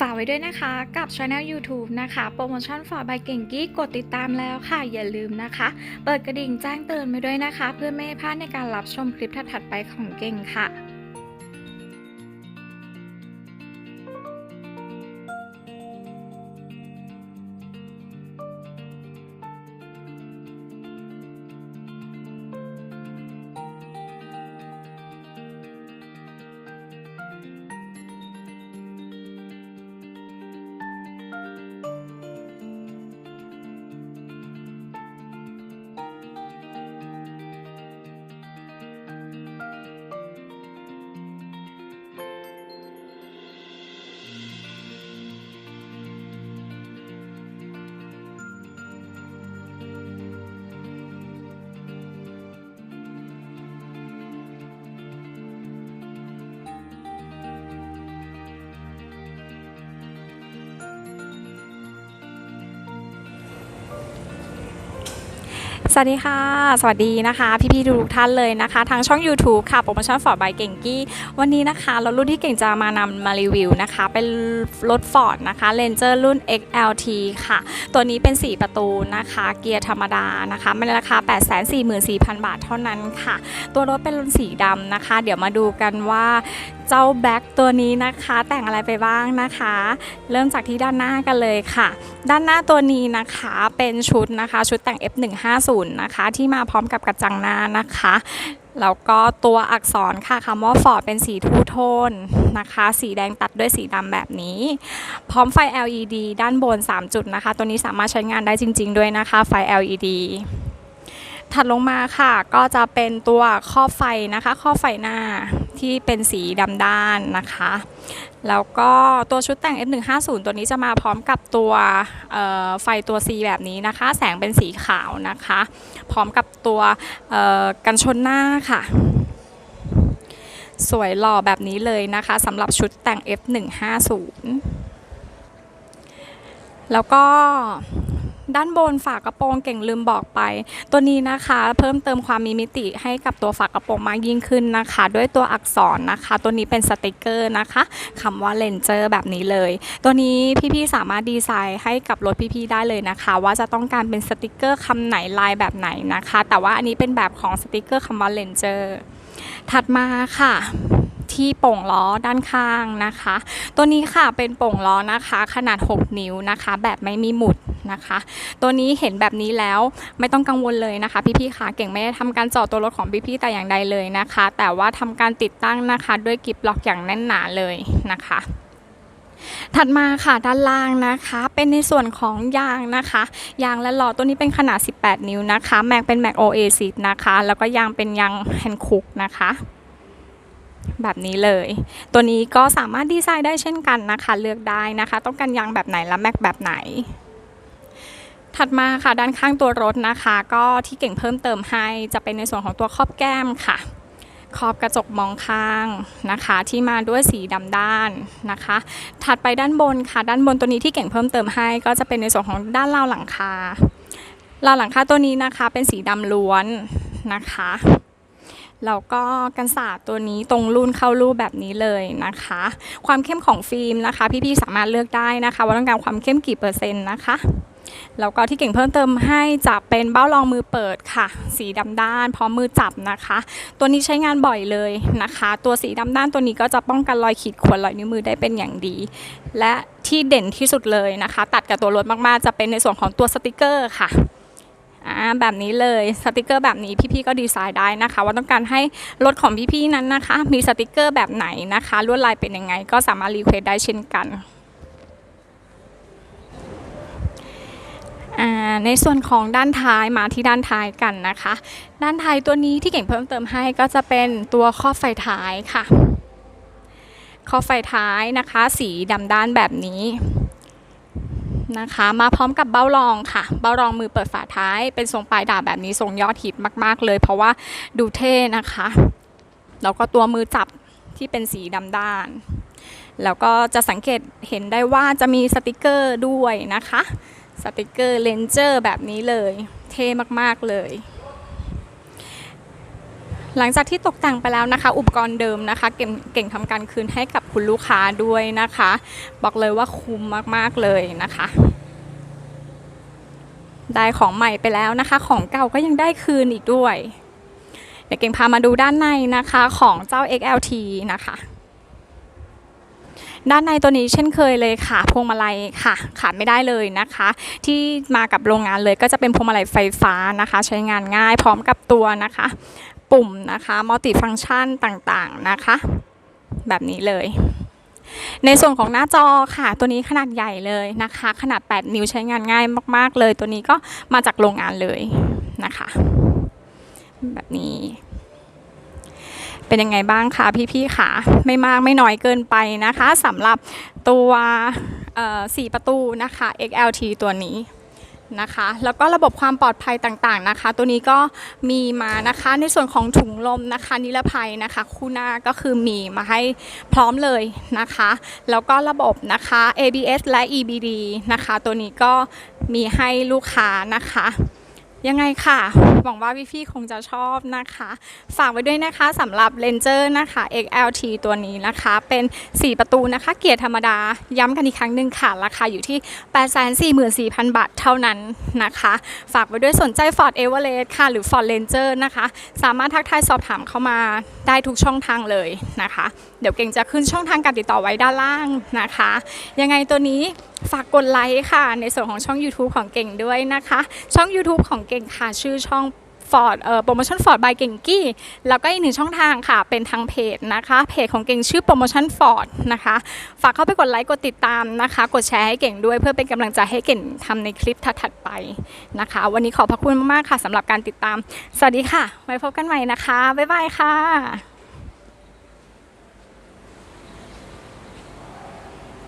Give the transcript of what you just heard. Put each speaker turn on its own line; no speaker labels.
ฝากไว้ด้วยนะคะกับช anel YouTube นะคะ โปรโมชั่นฝากใบเก่งกี้กดติดตามแล้วค่ะ อย่าลืมนะคะ เปิดกระดิ่งแจ้งเตือนไปด้วยนะคะ เพื่อไม่ให้พลาดในการรับชมคลิปถัดๆไปของเก่งค่ะ สวัสดีค่ะ สวัสดีนะคะ พี่ๆทุกท่านเลยนะคะ ทางช่อง YouTube ค่ะโปรโมชั่นฟอร์ดบายเก่งกี้ วันนี้นะคะรถรุ่นที่เก่งจะมานำมารีวิวนะคะ เป็นรถ Ford นะคะ Ranger รุ่น XLT ค่ะ ตัวนี้เป็น 4 ประตูนะคะ เกียร์ธรรมดานะคะมันราคา 844,000 บาทเท่านั้นค่ะ ตัวรถเป็นรุ่นสีดำนะคะ เดี๋ยวมาดูกันว่าเจ้าแบ็คตัวนี้นะคะ แต่งอะไรไปบ้างนะคะ เริ่มจากที่ด้านหน้ากันเลยค่ะ ด้านหน้าตัวนี้นะคะเป็นชุดนะคะ ชุดแต่ง F150 นะคะ ที่มาพร้อมกับกระจังหน้านะคะแล้วก็ตัวอักษรค่ะคำว่า Ford เป็นสีทูโทนนะคะ สีแดงตัดด้วยสีดำแบบนี้ พร้อมไฟ LED ด้านบน 3 จุดนะคะ ตัวนี้สามารถใช้งานได้จริง ๆ ด้วยนะคะ ไฟ LED ถัดลงมาค่ะก็จะเป็นตัวครอบไฟนะคะครอบไฟหน้าที่เป็นสีดำด้านนะคะ แล้วก็ตัวชุดแต่ง F150 ตัวนี้จะมาพร้อมกับตัวไฟตัว C แบบนี้นะคะ แสงเป็นสีขาวนะคะ พร้อมกับตัวกันชนหน้าค่ะ สวยหล่อแบบนี้เลยนะคะสำหรับชุดแต่ง F150 แล้วก็ ด้านบนฝากระโปรงเก่งลืมบอกไป ตัวนี้นะคะ เพิ่มเติมความมีมิติให้กับตัวฝากระโปรงมากยิ่งขึ้นนะคะ ด้วยตัวอักษรนะคะ ตัวนี้เป็นสติกเกอร์นะคะคำว่าเลนเจอร์แบบนี้เลย ตัวนี้พี่ๆสามารถดีไซน์ให้กับรถพี่ๆได้เลยนะคะ ว่าจะต้องการเป็นสติกเกอร์คำไหนลายแบบไหนนะคะ แต่ว่าอันนี้เป็นแบบของสติกเกอร์คำว่าเลนเจอร์ถัดมาค่ะที่โป่งล้อด้านข้างนะคะ ตัวนี้ค่ะเป็นโป่งล้อนะคะ ขนาด 6 นิ้วนะคะ แบบไม่มีหมุด นะคะ ตัวนี้เห็นแบบนี้แล้วไม่ต้องกังวลเลยนะคะ พี่ๆค่ะเก่งไม่ได้ทำการเจาะตัวรถของพี่ๆแต่อย่างใดเลยนะคะ แต่ว่าทำการติดตั้งนะคะ ด้วยกิบล็อกอย่างแน่นหนาเลยนะคะถัดมาค่ะด้านล่างนะคะ เป็นในส่วนของยางนะคะ ยางและล้อตัวนี้เป็นขนาด 18 นิ้วนะคะ แม็กเป็นแม็ก Oasis นะคะ แล้วก็ยางเป็นยางแฮนคุกนะคะแบบนี้เลย ตัวนี้ก็สามารถดีไซน์ได้เช่นกันนะคะ เลือกได้นะคะ ต้องการยางแบบไหนและแม็กแบบไหน ถัดมาค่ะด้านข้างตัวรถนะคะ ก็ที่เก่งเพิ่มเติมให้จะเป็นในส่วนของตัวครอบแก้มค่ะขอบกระจกมองข้างนะคะ ที่มาด้วยสีดำด้านนะคะ ถัดไปด้านบนค่ะ ด้านบนตัวนี้ที่เก่งเพิ่มเติมให้ ก็จะเป็นในส่วนของด้านราวหลังคาราวหลังคาตัวนี้นะคะเป็นสีดำล้วนนะคะแล้วก็กันศาสตร์ตัวนี้ตรงรุ่นเข้ารูปแบบนี้เลยนะคะ ความเข้มของฟิล์มนะคะ พี่ๆสามารถเลือกได้นะคะ ว่าต้องการความเข้มกี่เปอร์เซ็นต์นะคะ แล้วก็ที่เก่งเพิ่มเติมให้จะเป็นเบ้ารองมือเปิดค่ะ สีดำด้านพร้อมมือจับนะคะ ตัวนี้ใช้งานบ่อยเลยนะคะ ตัวสีดำด้านตัวนี้ก็จะป้องกันรอยขีดข่วนรอยนิ้วมือได้เป็นอย่างดี และที่เด่นที่สุดเลยนะคะ ตัดกับตัวรถมากๆ จะเป็นในส่วนของตัวสติกเกอร์ค่ะแบบนี้เลยสติกเกอร์แบบนี้พี่ๆก็ดีไซน์ได้นะคะ ว่าต้องการให้รถของพี่ๆนั้นนะคะ มีสติกเกอร์แบบไหนนะคะลวดลายเป็นยังไง ก็สามารถรีเควสได้เช่นกันอ่า ในส่วนของด้านท้ายมาที่ด้านท้ายกันนะคะ ด้านท้ายตัวนี้ที่เก่งเพิ่มเติมให้ก็จะเป็นตัวครอบไฟท้ายค่ะครอบไฟท้ายนะคะ สีดำด้านแบบนี้นะคะ มาพร้อมกับเบ้ารองค่ะ เบ้ารองมือเปิดฝาท้ายเป็นทรงปลายดาบแบบนี้ทรงยอดฮิตมาก ๆ เลย เพราะว่าดูเท่นะคะแล้วก็ตัวมือจับที่เป็นสีดำด้าน แล้วก็จะสังเกตเห็นได้ว่าจะมีสติกเกอร์ด้วยนะคะ สติกเกอร์เลนเจอร์แบบนี้เลย เท่มากๆเลย หลังจากที่ตกแต่งไปแล้วนะคะ อุปกรณ์เดิมนะคะเก่งเก่งทำการคืนให้กับคุณลูกค้าด้วยนะคะ บอกเลยว่าคุ้มมากๆเลยนะคะได้ของใหม่ไปแล้วนะคะ ของเก่าก็ยังได้คืนอีกด้วย เดี๋ยวเก่งพามาดูด้านในนะคะของเจ้า XLT นะคะ ด้านในตัวนี้เช่นเคยเลยค่ะ พวงมาลัยค่ะ ขาดไม่ได้เลยนะคะ ที่มากับโรงงานเลยก็จะเป็นพวงมาลัยไฟฟ้านะคะ ใช้งานง่ายพร้อมกับตัวนะคะ ปุ่มนะคะมัลติฟัง c t ชันต่างๆนะคะ แบบนี้เลยในส่วนของหน้าจอค่ะ ตัวนี้ขนาดใหญ่เลยนะคะ ขนาด 8 นิ้วใช้งานง่ายมาก ๆ เลย ตัวนี้ก็มาจากโรงงานเลยนะคะ แบบนี้ เป็นยังไงบ้างคะพี่ๆค่ะไม่มากไม่น้อยเกินไปนะคะสำหรับตัวเอ่ประตูนะคะ XLT ตัวนี้นะคะ แล้วก็ระบบความปลอดภัยต่างๆนะคะ ตัวนี้ก็มีมานะคะในส่วนของถุงลมนะคะ นิรภัยนะคะ คู่หน้าก็คือมีมาให้พร้อมเลยนะคะ แล้วก็ระบบนะคะ ABS และ EBD นะคะ ตัวนี้ก็มีให้ลูกค้านะคะ ยังไงค่ะ หวังว่าพี่ๆคงจะชอบนะคะ ฝากไว้ด้วยนะคะสำหรับ Ranger นะคะ XLT ตัวนี้นะคะ เป็น 4 ประตูนะคะ เกียร์ธรรมดา ย้ำกันอีกครั้งหนึ่งค่ะ ราคาอยู่ที่ 844,000 บาทเท่านั้นนะคะ ฝากไว้ด้วยสนใจ Ford Everest ค่ะ หรือ Ford Ranger นะคะ สามารถทักทายสอบถามเข้ามาได้ทุกช่องทางเลยนะคะ เดี๋ยวเก่งจะขึ้นช่องทางการติดต่อไว้ด้านล่างนะคะ ยังไงตัวนี้ฝากกดไลค์ค่ะ ในส่วนของช่อง YouTube ของเก่งด้วยนะคะ ช่อง YouTube ของเก่งค่ะ ชื่อช่อง Ford เอ่อโปรโมชั่น Ford by เก่งกี้ แล้วก็อีกหนึ่งช่องทางค่ะ เป็นทางเพจนะคะ เพจของเก่งชื่อโปรโมชั่น Ford นะคะ ฝากเข้าไปกดไลค์กดติดตามนะคะ กดแชร์ให้เก่งด้วยเพื่อเป็นกำลังใจให้เก่งทำในคลิปถัดๆไปนะคะ วันนี้ขอบพระคุณมากๆค่ะสำหรับการติดตาม สวัสดีค่ะ ไว้พบกันใหม่นะคะ บ๊ายบายค่ะ